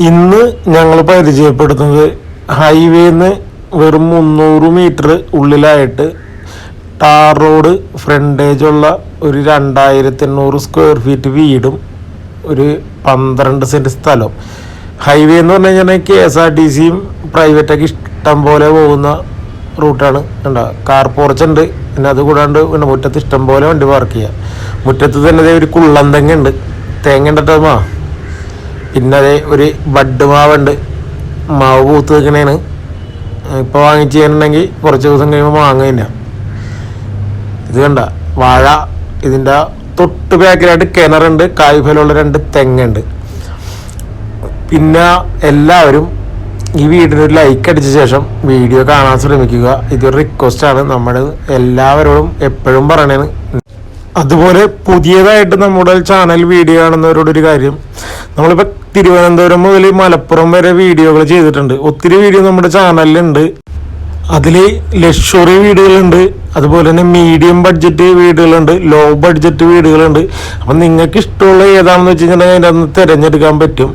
ഇന്ന് ഞങ്ങൾ പരിചയപ്പെടുത്തുന്നത് ഹൈവേന്ന് വെറും മുന്നൂറ് മീറ്റർ ഉള്ളിലായിട്ട് ടാർ റോഡ് ഫ്രണ്ടേജ് ഉള്ള ഒരു രണ്ടായിരത്തി എണ്ണൂറ് സ്ക്വയർ ഫീറ്റ് വീടും ഒരു പന്ത്രണ്ട് സെന്റ് സ്ഥലവും ഹൈവേ എന്ന് പറഞ്ഞു കഴിഞ്ഞാൽ കെ എസ് ആർ ടി സിയും പ്രൈവറ്റൊക്കെ ഇഷ്ടം പോലെ പോകുന്ന റൂട്ടാണ് കണ്ട? കാർ പോർച്ച് ഉണ്ട്. പിന്നെ അത് കൂടാണ്ട് പിന്നെ മുറ്റത്ത് ഇഷ്ടം പോലെ വണ്ടി പാർക്ക് ചെയ്യുക മുറ്റത്ത് തന്നെ ഒരു കുള്ളൻ തെങ്ങുണ്ട് തേങ്ങ ഉണ്ടോ പിന്നെ അതേ ഒരു ബഡ് മാവുണ്ട്. മാവ് പൂത്ത് നിൽക്കണേന് ഇപ്പോൾ വാങ്ങിച്ച് ചെയ്യാനുണ്ടെങ്കിൽ കുറച്ച് ദിവസം കഴിയുമ്പോൾ മാങ്ങ ഇത് കണ്ട വാഴ ഇതിന്റെ തൊട്ട് ബാക്കിലായിട്ട് കിണറുണ്ട്. കായ്ഫലമുള്ള രണ്ട് തെങ്ങുണ്ട്. പിന്നെ എല്ലാവരും ഈ വീടിന് ഒരു ലൈക്ക് അടിച്ച ശേഷം വീഡിയോ കാണാൻ ശ്രമിക്കുക. ഇതൊരു റിക്വസ്റ്റ് ആണ്. നമ്മൾ എല്ലാവരോടും എപ്പോഴും പറയണേന്ന് അതുപോലെ പുതിയതായിട്ട് നമ്മുടെ ചാനൽ വീഡിയോ കാണുന്നവരോട് ഒരു കാര്യം. നമ്മളിപ്പോൾ തിരുവനന്തപുരം മുതൽ മലപ്പുറം വരെ വീഡിയോകൾ ചെയ്തിട്ടുണ്ട്. ഒത്തിരി വീഡിയോ നമ്മുടെ ചാനലിലുണ്ട്. അതിൽ ലക്ഷറി വീടുകളുണ്ട്. അതുപോലെ തന്നെ മീഡിയം ബഡ്ജറ്റ് വീടുകളുണ്ട്. ലോ ബഡ്ജറ്റ് വീടുകളുണ്ട്. അപ്പം നിങ്ങൾക്ക് ഇഷ്ടമുള്ള ഏതാണെന്ന് വെച്ച് കഴിഞ്ഞാൽ അതിന്റെ അന്ന് തിരഞ്ഞെടുക്കാൻ പറ്റും.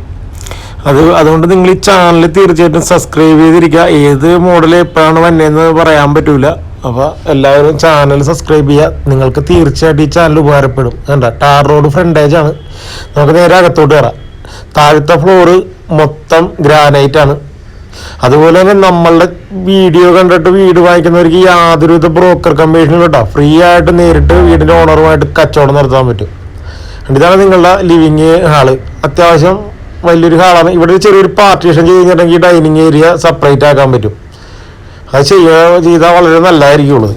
അത് അതുകൊണ്ട് നിങ്ങൾ ഈ ചാനൽ തീർച്ചയായിട്ടും സബ്സ്ക്രൈബ് ചെയ്തിരിക്കുക. ഏത് മോഡൽ എപ്പോഴാണ് വന്നതെന്ന് പറയാൻ പറ്റൂല. അപ്പോൾ എല്ലാവരും ചാനൽ സബ്സ്ക്രൈബ് ചെയ്യുക നിങ്ങൾക്ക് തീർച്ചയായിട്ടും ഈ ചാനൽ ഉപകാരപ്പെടും. കണ്ട ടാർ റോഡ് ഫ്രണ്ടേജ് ആണ്. നമുക്ക് നേരെ അകത്തോട്ട് കയറാം താഴത്തെ ഫ്ലോറ് മൊത്തം ഗ്രാനൈറ്റ് ആണ്. അതുപോലെ തന്നെ നമ്മളുടെ വീഡിയോ കണ്ടിട്ട് വീട് വാങ്ങിക്കുന്നവർക്ക് യാതൊരുവിധ ബ്രോക്കർ കമ്മീഷനും കേട്ടോ ഫ്രീ ആയിട്ട് നേരിട്ട് വീടിന്റെ ഓണറുമായിട്ട് കച്ചവടം നടത്താൻ പറ്റും. ഇതാണ് നിങ്ങളുടെ ലിവിങ് ഹാൾ അത്യാവശ്യം വലിയൊരു ഹാളാണ് ഇവിടെ ചെറിയൊരു പാർട്ടീഷൻ ചെയ്ത് കഴിഞ്ഞിട്ടുണ്ടെങ്കിൽ ഡൈനിങ് ഏരിയ സെപ്പറേറ്റ് ആക്കാൻ പറ്റും. അത് ചെയ്യുക ചെയ്താൽ വളരെ നല്ലതായിരിക്കുള്ളത്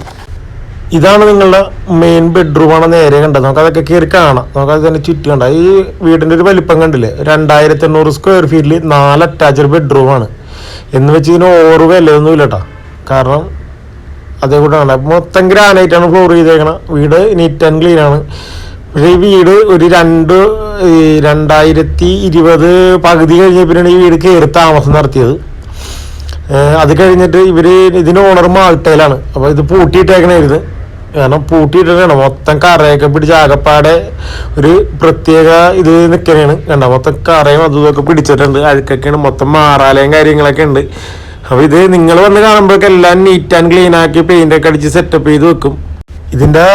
ഇതാണ് നിങ്ങളുടെ മെയിൻ ബെഡ്റൂമാണ് നേരെ കണ്ടത്. നമുക്ക് അതൊക്കെ കയറി കാണാം. നമുക്ക് അത് തന്നെ ചുറ്റും കണ്ട. ഈ വീടിന്റെ ഒരു വലിപ്പം കണ്ടില്ലേ? രണ്ടായിരത്തി എണ്ണൂറ് സ്ക്വയർ ഫീറ്റിൽ നാല് അറ്റാച്ച്ഡ് ബെഡ്റൂമാണ് എന്ന് വെച്ച് ഇതിന് ഓറ് വിലയൊന്നും ഇല്ല കേട്ടോ കാരണം അതേ കൂട്ടാണ് മൊത്തം ഗ്രാനൈറ്റാണ് ഫ്ലോർ ചെയ്തേക്കണം. വീട് നീറ്റ് ആൻഡ് ക്ലീൻ ആണ്. പക്ഷേ ഈ വീട് ഒരു രണ്ട് രണ്ടായിരത്തി ഇരുപത് പകുതി കഴിഞ്ഞ ഈ വീട് കയറി താമസം നടത്തിയത്. അത് കഴിഞ്ഞിട്ട് ഇവർ ഇതിന് ഓണർ മാൾട്ടയിലാണ്. അപ്പൊ ഇത് പൂട്ടിയിട്ടേക്കണായിരുന്നു. കാരണം പൂട്ടിയിട്ടാണ് മൊത്തം കറയൊക്കെ പിടിച്ച് ആകപ്പാടെ ഒരു പ്രത്യേക ഇത് നിൽക്കണേണ് കണ്ട? മൊത്തം കറയും അതും ഇതൊക്കെ പിടിച്ചിട്ടുണ്ട്. അഴുക്കൊക്കെയാണ്. മൊത്തം മാറാലയും കാര്യങ്ങളൊക്കെ ഉണ്ട്. അപ്പൊ ഇത് നിങ്ങൾ വന്ന് കാണുമ്പോഴൊക്കെ എല്ലാം നീറ്റ് ആൻഡ് ക്ലീൻ ആക്കി പെയിന്റ് ഒക്കെ അടിച്ച് സെറ്റപ്പ് ചെയ്ത് വെക്കും. ഇതിന്റെ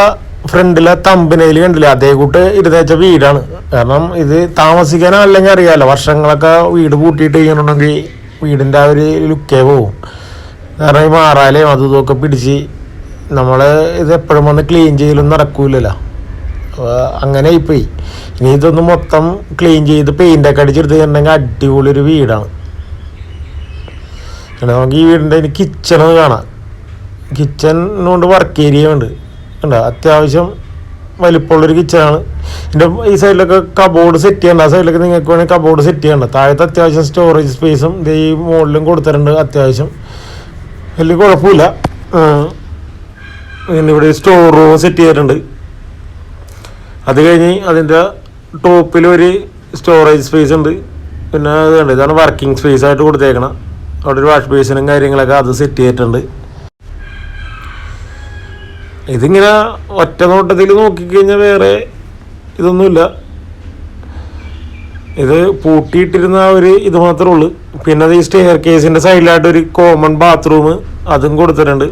ഫ്രണ്ടിലെ തമ്പനയിൽ കണ്ടില്ല? അതേ കൂട്ട് ഇരുതേച്ച വീടാണ്. കാരണം ഇത് താമസിക്കാനല്ലെങ്കിൽ അറിയാലോ. വർഷങ്ങളൊക്കെ വീട് പൂട്ടിയിട്ട് ചെയ്യണമെങ്കിൽ വീടിന്റെ ആ ഒരു ലുക്കേ പോവും. കാരണം ഈ മാറാലയും അതും ഇതൊക്കെ പിടിച്ച് നമ്മൾ ഇത് എപ്പോഴും വന്ന് ക്ലീൻ ചെയ്യലൊന്നും നടക്കൂലല്ലോ. അങ്ങനെ ആയിപ്പോയി. ഇനി ഇതൊന്ന് മൊത്തം ക്ലീൻ ചെയ്ത് പെയിന്റൊക്കെ അടിച്ചെടുത്ത് കഴിഞ്ഞിട്ടുണ്ടെങ്കിൽ അടിപൊളി ഒരു വീടാണ്. പിന്നെ നമുക്ക് ഈ വീടിന്റെ ഇനി കിച്ചൺ കാണാം. കിച്ചണിനോണ്ട് വർക്ക് ഏരിയ ഉണ്ട്. കണ്ടോ? അത്യാവശ്യം വലിപ്പമുള്ളൊരു കിച്ചണാണ് ഇതിന്റെ ഈ സൈഡിലൊക്കെ കബോർഡ് സെറ്റ് ചെയ്യണ്ട. ആ സൈഡിലൊക്കെ നിങ്ങൾക്ക് വേണമെങ്കിൽ കബോർഡ് സെറ്റ് ചെയ്യണ്ട. താഴത്തെ അത്യാവശ്യം സ്റ്റോറേജ് സ്പേസും ഇത് ഈ മുകളിലും കൊടുത്തിട്ടുണ്ട് അത്യാവശ്യം. വലിയ കുഴപ്പമില്ല. ഇവിടെ സ്റ്റോർ റൂം സെറ്റ് ചെയ്തിട്ടുണ്ട്. അത് കഴിഞ്ഞ് അതിന്റെ ടോപ്പിൽ ഒരു സ്റ്റോറേജ് സ്പേസ് ഉണ്ട്. പിന്നെ അതുണ്ട് ഇതാണ് വർക്കിംഗ് സ്പേസ് ആയിട്ട് കൊടുത്തേക്കണം. അവിടെ ഒരു വാഷ് ബേസിനും കാര്യങ്ങളൊക്കെ അത് സെറ്റ് ചെയ്തിട്ടുണ്ട്. ഇതിങ്ങനെ ഒറ്റ നോട്ടത്തിൽ നോക്കിക്കഴിഞ്ഞാൽ വേറെ ഇതൊന്നുമില്ല. ഇത് പൂട്ടിയിട്ടിരുന്ന ഒരു ഇത് മാത്രമേ ഉള്ളൂ. പിന്നെ അത് ഈ സ്റ്റെയർ കേസിന്റെ സൈഡിലായിട്ട് ഒരു കോമൺ ബാത്റൂം അതും കൊടുത്തിട്ടുണ്ട്.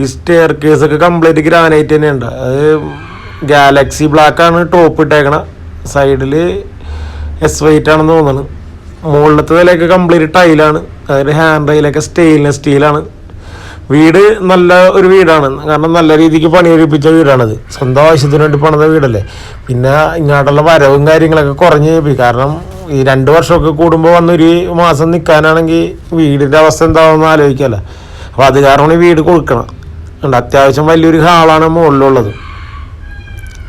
ഈ സ്റ്റെയർ കേസ് ഒക്കെ കംപ്ലീറ്റ് ഗ്രാനൈറ്റ് തന്നെയുണ്ട്. അത് ഗാലക്സി ബ്ലാക്ക് ആണ് ടോപ്പ് ഇട്ടേക്കണ. സൈഡിൽ എസ് വൈറ്റ് ആണെന്ന് തോന്നുന്നു. മുകളിലത്തെ നിലയൊക്കെ കംപ്ലീറ്റ് ടൈലാണ് അതായത് ഹാൻഡ് റൈലൊക്കെ സ്റ്റെയിൻലെസ് സ്റ്റീലാണ് വീട് നല്ല ഒരു വീടാണ്. കാരണം നല്ല രീതിക്ക് പണിയെടുപ്പിച്ച വീടാണത്. സ്വന്തം ആവശ്യത്തിന് വേണ്ടി പണിത വീടല്ലേ. പിന്നെ ഇങ്ങോട്ടുള്ള വരവും കാര്യങ്ങളൊക്കെ കുറഞ്ഞു പോയി. കാരണം ഈ രണ്ട് വർഷമൊക്കെ കൂടുമ്പോൾ വന്നൊരു മാസം നിൽക്കാനാണെങ്കിൽ വീടിന്റെ അവസ്ഥ എന്താണെന്ന് ആലോചിക്കല്ല. അപ്പോൾ അത് കാരണം വീട് കൊടുക്കണം. ഉണ്ട് അത്യാവശ്യം വലിയൊരു ഹാളാണ് മുകളിലുള്ളത്.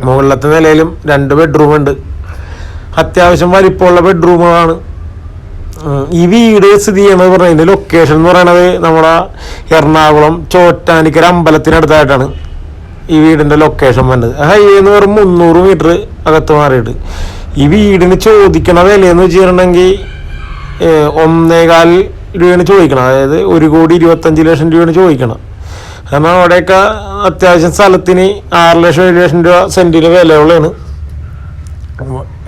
മുകളിലത്തെ നിലയിലും രണ്ട് ബെഡ്റൂം ഉണ്ട് അത്യാവശ്യം വലിപ്പമുള്ള ബെഡ്റൂമുകളാണ്. ഈ വീട് സ്ഥിതി ചെയ്യണത് പറഞ്ഞാൽ ലൊക്കേഷൻ എന്ന് പറയണത് നമ്മുടെ എറണാകുളം ചോറ്റാനിക്കര അമ്പലത്തിനടുത്തായിട്ടാണ് ഈ വീടിന്റെ ലൊക്കേഷൻ വന്നത്. ഹൈവേ എന്ന് വെറും മുന്നൂറ് മീറ്റർ അകത്ത് മാറിയിട്ട്. ഈ വീടിന് ചോദിക്കണ വിലയെന്ന് വെച്ചിട്ടുണ്ടെങ്കിൽ ഒന്നേകാൽ രൂപയാണ് ചോദിക്കണം അതായത് ഒരു കോടി ഇരുപത്തഞ്ച് ലക്ഷം രൂപയാണ് ചോദിക്കണം കാരണം അവിടെയൊക്കെ അത്യാവശ്യം സ്ഥലത്തിന് ആറ് ലക്ഷം ഏഴ് ലക്ഷം രൂപ സെന്റിന് വിലയുള്ളതാണ്.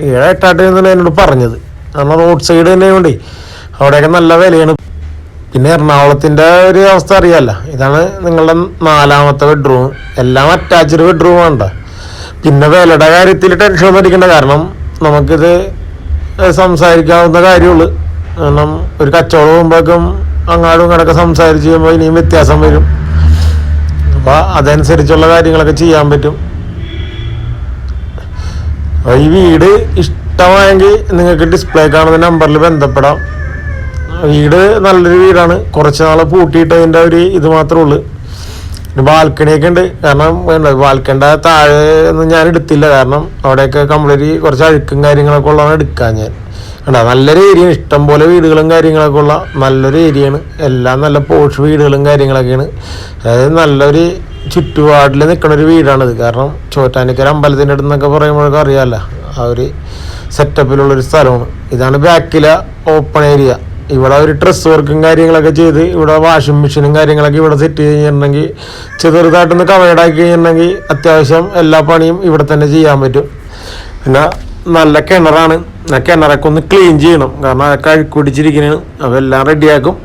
ഏഴ് എട്ടാട്ടെന്നാണ് എന്നോട് പറഞ്ഞത്. കാരണം റോഡ് സൈഡ് തന്നെ അവിടെയൊക്കെ നല്ല വിലയാണ്. പിന്നെ എറണാകുളത്തിന്റെ ഒരു അവസ്ഥ അറിയാമല്ല ഇതാണ് നിങ്ങളുടെ നാലാമത്തെ ബെഡ്റൂം എല്ലാം അറ്റാച്ച്ഡ് ബെഡ്റൂം വേണ്ട പിന്നെ വിലയുടെ കാര്യത്തിൽ ടെൻഷൻ ഒന്നും അടിക്കേണ്ട. കാരണം നമുക്കിത് സംസാരിക്കാവുന്ന കാര്യമുള്ളൂ. കാരണം ഒരു കച്ചവടം പോകുമ്പോഴേക്കും അങ്ങാടും ഇങ്ങടൊക്കെ സംസാരിച്ച് ചെയ്യുമ്പോൾ ഇനിയും വ്യത്യാസം വരും. അപ്പോൾ അതനുസരിച്ചുള്ള കാര്യങ്ങളൊക്കെ ചെയ്യാൻ പറ്റും. ഈ വീട് ഇഷ്ടമായെങ്കിൽ നിങ്ങൾക്ക് ഡിസ്പ്ലേ കാണുന്ന നമ്പറിൽ ബന്ധപ്പെടാം. വീട് നല്ലൊരു വീടാണ് കുറച്ച് നാൾ പൂട്ടിയിട്ടതിന്റെ ഒരു ഇത് മാത്രമേ ഉള്ളൂ. ബാൽക്കണിയൊക്കെ ഉണ്ട്. കാരണം ബാൽക്കണിയുടെ താഴെ ഒന്നും ഞാൻ എടുത്തില്ല. കാരണം അവിടെയൊക്കെ കംപ്ലീറ്റ് കുറച്ച് അഴുക്കും കാര്യങ്ങളൊക്കെ ഉള്ളതാണ് എടുക്കാൻ ഞാൻ. കണ്ട? നല്ലൊരു ഏരിയ ഇഷ്ടം പോലെ വീടുകളും കാര്യങ്ങളൊക്കെ ഉള്ള നല്ലൊരു ഏരിയയാണ് എല്ലാം നല്ല പോഷ് വീടുകളും കാര്യങ്ങളൊക്കെയാണ്. അതായത് നല്ലൊരു ചുറ്റുപാടിൽ നിൽക്കുന്ന ഒരു വീടാണിത്. കാരണം ചോറ്റാനിക്കര അമ്പലത്തിന്റെ അടുത്ത് പറയുമ്പോഴൊക്കെ അറിയാമല്ലോ ആ ഒരു സെറ്റപ്പിലുള്ളൊരു സ്ഥലമാണ് ഇതാണ് ബാക്കിലെ ഓപ്പൺ ഏരിയ ഇവിടെ ഒരു ഡ്രസ് വർക്കും കാര്യങ്ങളൊക്കെ ചെയ്ത് ഇവിടെ വാഷിംഗ് മെഷീനും കാര്യങ്ങളൊക്കെ ഇവിടെ സെറ്റ് ചെയ്തിട്ടുണ്ടെങ്കിൽ ചെറുതായിട്ടൊന്ന് കവേഡാക്കി കഴിഞ്ഞിട്ടുണ്ടെങ്കിൽ അത്യാവശ്യം എല്ലാ പണിയും ഇവിടെ തന്നെ ചെയ്യാൻ പറ്റും. പിന്നെ നല്ല കിണറാണ്. ആ കിണറൊക്കെ ഒന്ന് ക്ലീൻ ചെയ്യണം. കാരണം അതൊക്കെ അഴുക്ക് പിടിച്ചിരിക്കുന്നതാണ് അപ്പോൾ എല്ലാം റെഡിയാക്കും